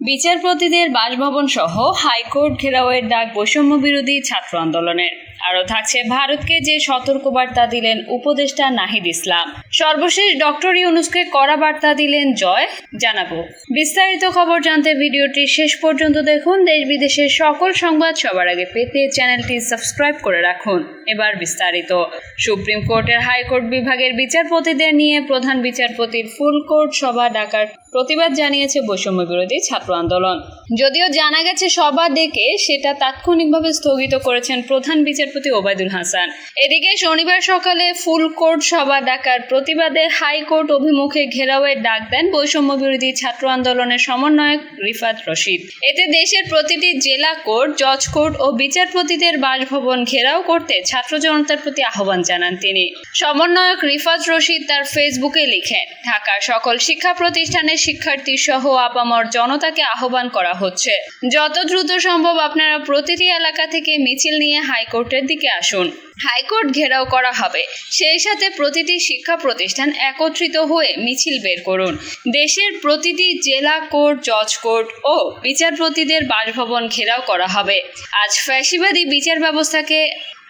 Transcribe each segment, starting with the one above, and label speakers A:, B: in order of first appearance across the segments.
A: বিচারপতিদের বাসভবন সহ হাইকোর্ট ঘেরাওয়ের ডাক বৈষম্য বিরোধী ছাত্র আন্দোলনের। আরও থাকছে ভারতকে যে সতর্কবার্তা দিলেন উপদেষ্টা নাহিদ ইসলাম। সর্বশেষ ডক্টর ইউনুসকে কড়া বার্তা দিলেন জয়, জানাব। বিস্তারিত খবর জানতে ভিডিওটি শেষ পর্যন্ত দেখুন। দেশ বিদেশের সকল সংবাদ সবার আগে পেতে চ্যানেলটি সাবস্ক্রাইব করে রাখুন। এবার বিস্তারিত। সুপ্রিম কোর্টের হাইকোর্ট বিভাগের বিচারপতিদের নিয়ে প্রধান বিচারপতির ফুল কোর্ট সভা ডাকার প্রতিবাদ জানিয়েছে বৈষম্য বিরোধী ছাত্র আন্দোলন। যদিও জানা গেছে সভা ডেকে সেটা তাৎক্ষণিকভাবে স্থগিত করেছেন প্রধান বিচারপতি ওবায়দুল হাসান। এদিকে শনিবার সকালে ফুল কোর্ট সভা ডাকার প্রতিবাদে হাইকোর্ট অভিমুখে ঘেরাওয়ের ডাক দেন বৈষম্য বিরোধী ছাত্র আন্দোলনের সমন্বয়ক রিফাত রশিদ। এতে দেশের প্রতিটি জেলা কোর্ট, জজ কোর্ট ও বিচারপতিদের বাসভবন ঘেরাও করতে ছাত্র জনতার প্রতি আহ্বান জানান তিনি। সমন্বয়ক রিফাত রশিদ তার ফেসবুকে লিখেন, ঢাকার সকল শিক্ষা প্রতিষ্ঠানের শিক্ষার্থী সহ আপামর জনতাকে আহ্বান করা হচ্ছে। যত দ্রুত সম্ভব আপনারা প্রতিটি এলাকা থেকে মিছিল নিয়ে হাইকোর্টের দিকে আসুন। হাইকোর্ট ঘেরাও করা হবে। সেই সাথে প্রতিটি শিক্ষা প্রতিষ্ঠান একত্রিত হয়ে মিছিল বের করুন। দেশের প্রতিটি জেলা কোর্ট, জজ কোর্ট ও বিচারপতিদের বাসভবন ঘেরাও করা হবে। আজ ফ্যাসিবাদী বিচার ব্যবস্থাকে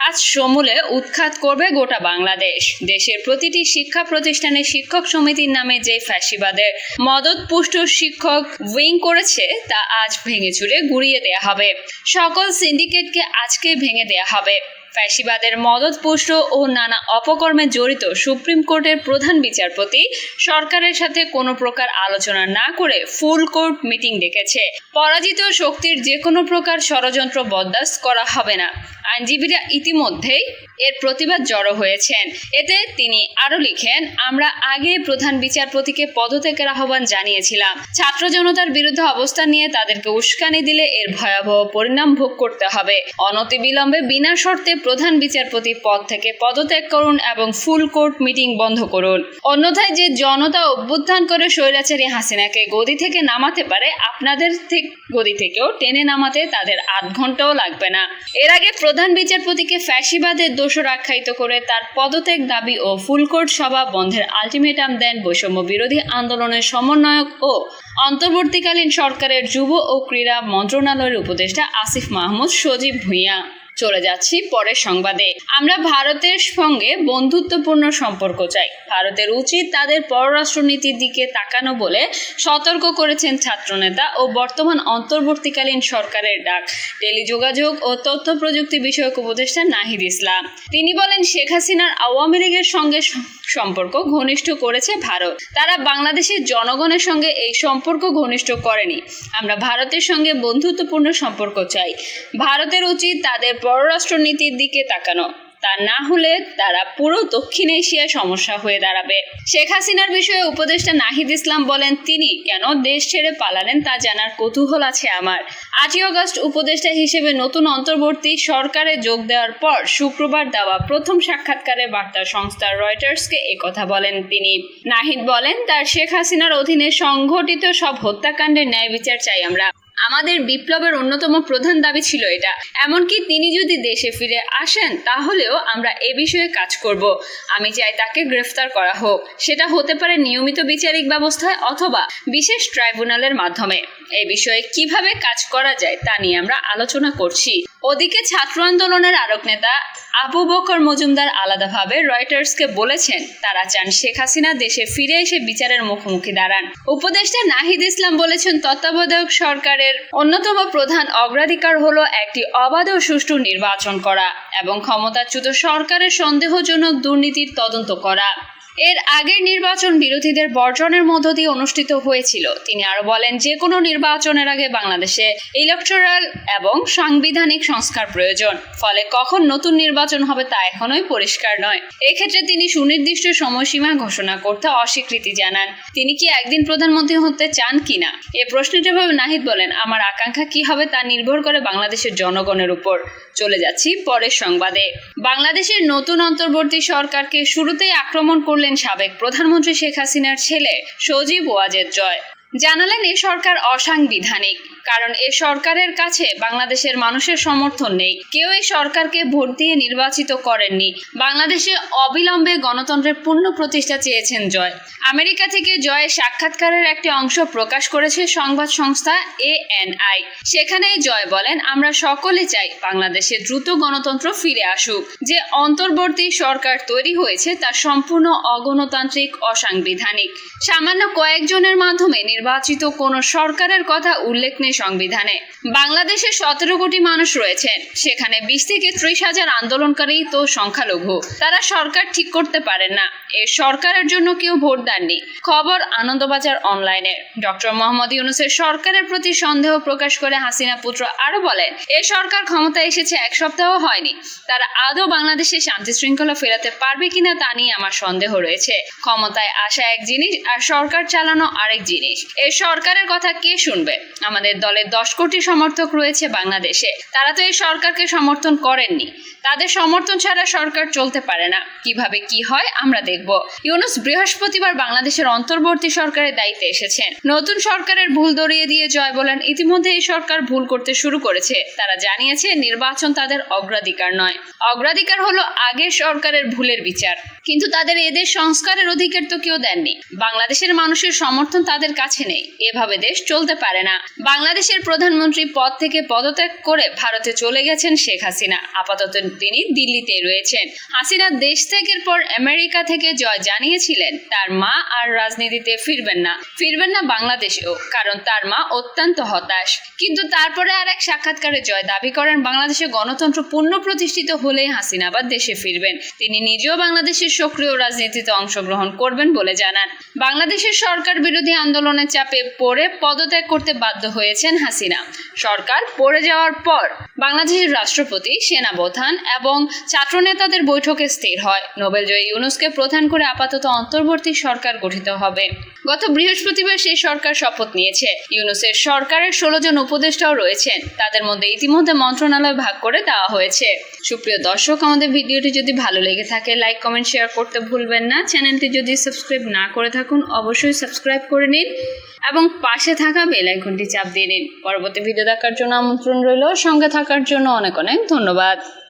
A: আজ সমূলে উৎখাত করবে গোটা বাংলাদেশ। দেশের প্রতিটি শিক্ষা প্রতিষ্ঠানে শিক্ষক সমিতির নামে যে ফ্যাসিবাদের মদতপুষ্ট শিক্ষক উইং করেছে, তা আজ ভেঙে চুরে গুড়িয়ে দেয়া হবে। সকল সিন্ডিকেটকে আজকে ভেঙে দেয়া হবে। ফ্যাসিবাদের মদতপুষ্ট ও নানা অপকর্মে জড়িত সুপ্রিম কোর্টের প্রধান বিচারপতি সরকারের সাথে কোনো প্রকার আলোচনা না করে ফুল কোর্ট মিটিং ডেকেছে। পরাজিত শক্তির যে কোনো প্রকার ষড়যন্ত্র বরদাস্ত করা হবে না। আইনজীবীরা ইতিমধ্যেই এর প্রতিবাদ জড়ো হয়েছেন। এতে তিনি আরও লিখেন, আমরা আগে প্রধান বিচারপতিকে পদত্যাগের আহ্বান জানিয়েছিলাম। ছাত্র জনতার বিরুদ্ধে অবস্থান নিয়ে তাদেরকে উস্কানি দিলে এর ভয়াবহ পরিণাম ভোগ করতে হবে। অনতিবিলম্বে বিনা শর্তে প্রধান বিচারপতি পদ থেকে পদত্যাগ করুন এবং ফুল কোর্ট মিটিং বন্ধ করুন। অন্যথায় যে জনতা অভ্যুত্থান করে স্বৈরাচারী হাসিনাকে গদি থেকে নামাতে পারে, আপনাদের গদি থেকেও টেনে নামাতে তাদের আধ ঘন্টাও লাগবে না। এর আগে প্রধান বিচারপতিকে ফ্যাসিবাদের দোষর আখ্যায়িত করে তার পদত্যাগ দাবি ও ফুলকোর্ট সভা বন্ধের আলটিমেটাম দেন বৈষম্য বিরোধী আন্দোলনের সমন্বয়ক ও অন্তর্বর্তীকালীন সরকারের যুব ও ক্রীড়া মন্ত্রণালয়ের উপদেষ্টা আসিফ মাহমুদ সজীব ভূঁইয়া। চলে যাচ্ছি পরের সংবাদে। আমরা ভারতের সঙ্গে বন্ধুত্বপূর্ণ সম্পর্ক চাই। ভারতের উচিত তাদের পররাষ্ট্রনীতির দিকে তাকানো বলে সতর্ক করেছেন ছাত্রনেতা ও বর্তমান অন্তর্বর্তীকালীন সরকারের ডাক। টেলিযোগাযোগ ও তথ্য প্রযুক্তি বিষয়ক উপদেষ্টা নাহিদ ইসলাম। তিনি বলেন, শেখ হাসিনার আওয়ামী লীগের সঙ্গে সম্পর্ক ঘনিষ্ঠ করেছে ভারত। তারা বাংলাদেশের জনগণের সঙ্গে এই সম্পর্ক ঘনিষ্ঠ করেনি। আমরা ভারতের সঙ্গে বন্ধুত্বপূর্ণ সম্পর্ক চাই। ভারতের উচিত তাদের পররাষ্ট্র নীতির দিকে তাকানো। তা না হলে তারা পুরো দক্ষিণ এশিয়ায় সমস্যা হয়ে দাঁড়াবে। শেখ হাসিনার বিষয়ে উপদেষ্টা নাহিদ ইসলাম বলেন, তিনি কেন দেশ ছেড়ে পালালেন তা জানার কৌতূহল আছে আমার। আটই আগস্ট উপদেষ্টা হিসেবে নতুন অন্তর্বর্তী সরকারে যোগ দেওয়ার পর শুক্রবার দেওয়া প্রথম সাক্ষাৎকারে বার্তা সংস্থা রয়টার্সকে কথা বলেন তিনি। নাহিদ বলেন, তার শেখ হাসিনার অধীনে সংঘটিত সব হত্যাকাণ্ডের ন্যায় বিচার চাই আমরা। আমাদের বিপ্লবের অন্যতম প্রধান দাবি ছিল এটা। এমনকি তিনি যদি দেশে ফিরে আসেন, তাহলেও আমরা এ বিষয়ে কাজ করব। আমি চাই তাকে গ্রেফতার করা হোক। সেটা হতে পারে নিয়মিত বিচারিক ব্যবস্থায় অথবা বিশেষ ট্রাইব্যুনালের মাধ্যমে। এ বিষয়ে কীভাবে কাজ করা যায় তা নিয়ে আমরা আলোচনা করছি। ওদিকে ছাত্র আন্দোলনের আরক নেতা আবু বকর মজুমদার আলাদাভাবে রয়টার্সকে বলেছেন, তারা চান শেখ হাসিনা দেশে ফিরে এসে বিচারের মুখোমুখি দাঁড়ান। উপদেষ্টা নাহিদ ইসলাম বলেছেন, তত্ত্বাবধায়ক সরকারের অন্যতম প্রধান অগ্রাধিকার হলো একটি অবাধ ও সুষ্ঠু নির্বাচন করা এবং ক্ষমতাচ্যুত সরকারের সন্দেহজনক দুর্নীতির তদন্ত করা। এর আগের নির্বাচন বিরোধীদের বর্জনের মধ্য দিয়ে অনুষ্ঠিত হয়েছিল। তিনি আরও বলেন, যে কোনো নির্বাচনের আগে বাংলাদেশে ইলেকটোরাল এবং সাংবিধানিক সংস্কার প্রয়োজন। ফলে কখন নতুন নির্বাচন হবে তা এখনোই পরিষ্কার নয়। এক্ষেত্রে তিনি সুনির্দিষ্ট সময়সীমা ঘোষণা করতে অস্বীকৃতি জানান। তিনি কি একদিন প্রধানমন্ত্রী হতে চান কিনা এ প্রশ্নের জবাবে নাহিদ বলেন, আমার আকাঙ্ক্ষা কি হবে তা নির্ভর করে বাংলাদেশের জনগণের উপর। চলে যাচ্ছি পরের সংবাদে। বাংলাদেশের নতুন অন্তর্বর্তী সরকারকে শুরুতেই আক্রমণ করলেন সাবেক প্রধানমন্ত্রী শেখ হাসিনার ছেলে সজীব ওয়াজেদ জয়। জানালেন এ সরকার অসাংবিধানিক। কারণ এ সরকারের কাছে বাংলাদেশের মানুষের সমর্থন নেই। কেউ এই সরকারকে ভোট দিয়ে নির্বাচিত করেননি। বাংলাদেশে অবিলম্বে গণতন্ত্রের পূর্ণ প্রতিষ্ঠা চেয়েছেন জয়। আমেরিকা থেকে জয়ের সাক্ষাৎকারের একটি অংশ প্রকাশ করেছে সংবাদ সংস্থা এএনআই সেখানেই জয় বলেন, আমরা সকলে চাই বাংলাদেশে দ্রুত গণতন্ত্র ফিরে আসুক। যে অন্তর্বর্তী সরকার তৈরি হয়েছে তা সম্পূর্ণ অগণতান্ত্রিক, অসাংবিধানিক। সামান্য কয়েকজনের মাধ্যমে নির্বাচিত কোন সরকারের কথা উল্লেখ নেই সংবিধানে। বাংলাদেশে সতেরো কোটি মানুষ রয়েছেন। সেখানে বিশ থেকে ত্রিশ হাজার আন্দোলনকারী তো সংখ্যালঘু। তারা সরকার ঠিক করতে পারেন না। সরকারের জন্য কেউ ভোট দেননি। খবর আনন্দবাজার অনলাইনে। ডক্টর মোহাম্মদ ইউনুসের সরকারের প্রতি সন্দেহ প্রকাশ করে হাসিনা পুত্র আরও বলেন, এ সরকার ক্ষমতায় এসেছে, এক সপ্তাহ হয়নি। তারা আদৌ বাংলাদেশে শান্তি শৃঙ্খলা ফেরাতে পারবে কিনা তা নিয়ে আমার সন্দেহ রয়েছে। ক্ষমতায় আসা এক জিনিস আর সরকার চালানো আরেক জিনিস। এ সরকারের কথা কে শুনবে? আমাদের দলের দশ কোটি সমর্থক রয়েছে বাংলাদেশে। তারা তো এই সরকারকে সমর্থন করেননি। তাদের সমর্থন ছাড়া সরকার চলতে পারে না। কীভাবে কি হয় আমরা দেখব। ইউনুস বৃহস্পতিবার বাংলাদেশের অন্তর্বর্তী সরকারের দায়িত্বে এসেছেন। নতুন সরকারের ভুল দরিয়ে দিয়ে জয় বলেন ইতিমধ্যে এই সরকার ভুল করতে শুরু করেছে। তারা জানিয়েছে, নির্বাচন তাদের অগ্রাধিকার নয়। অগ্রাধিকার হলো আগের সরকারের ভুলের বিচার। কিন্তু তাদের এদের সংস্কারের অধিকার তো কেউ দেননি। বাংলাদেশের মানুষের সমর্থন তাদের কাছে নেই। এভাবে দেশ চলতে পারে না। বাংলাদেশের প্রধানমন্ত্রী পদ থেকে পদত্যাগ করে ভারতে চলে গেছেন শেখ হাসিনা। আপাতত তিনি দিল্লিতে রয়েছেন। হাসিনা দেশ ত্যাগের পর আমেরিকা থেকে জয় জানিয়েছিলেন। তার মা আর রাজনীতিতে ফিরবেন না। ফিরবেন না বাংলাদেশেও, কারণ তার মা অত্যন্ত হতাশ। কিন্তু তারপরে আর এক সাক্ষাৎকারে জয় দাবি করেন বাংলাদেশে গণতন্ত্র পূর্ণ প্রতিষ্ঠিত হলেই হাসিনা আবার দেশে ফিরবেন। তিনি নিজেও বাংলাদেশের সক্রিয় রাজনীতিতে অংশগ্রহণ করবেন বলে জানান। বাংলাদেশের সরকার বিরোধী আন্দোলনের চাপে পড়ে পদত্যাগ করতে বাধ্য হয়েছেন হাসিনা। সরকার পড়ে যাওয়ার পর বাংলাদেশের রাষ্ট্রপতি, সেনাপ্রধান এবং ছাত্রনেতাদের বৈঠকে স্থির হয়। নোবেলজয়ী ইউনুসকে প্রধান করে আপাতত অন্তর্বর্তী সরকার গঠিত হবে। গত বৃহস্পতিবার সেই সরকার শপথ নিয়েছে। ইউনুসের সরকারের ষোলো জন উপদেষ্টাও রয়েছেন। তাদের মধ্যে ইতিমধ্যে মন্ত্রণালয় ভাগ করে দেওয়া হয়েছে। সুপ্রিয় দর্শক, আমাদের ভিডিওটি যদি ভালো লেগে থাকে, লাইক, কমেন্ট, শেয়ার করতে ভুলবেন না। চ্যানেলটি যদি সাবস্ক্রাইব না করে থাকুন, অবশ্যই সাবস্ক্রাইব করে নিন এবং পাশে থাকা বেল আইকনটি চাপ দিয়ে নিন। পরবর্তী ভিডিও দেখার জন্য আমন্ত্রণ রইল। সঙ্গে থাকার জন্য অনেক অনেক ধন্যবাদ।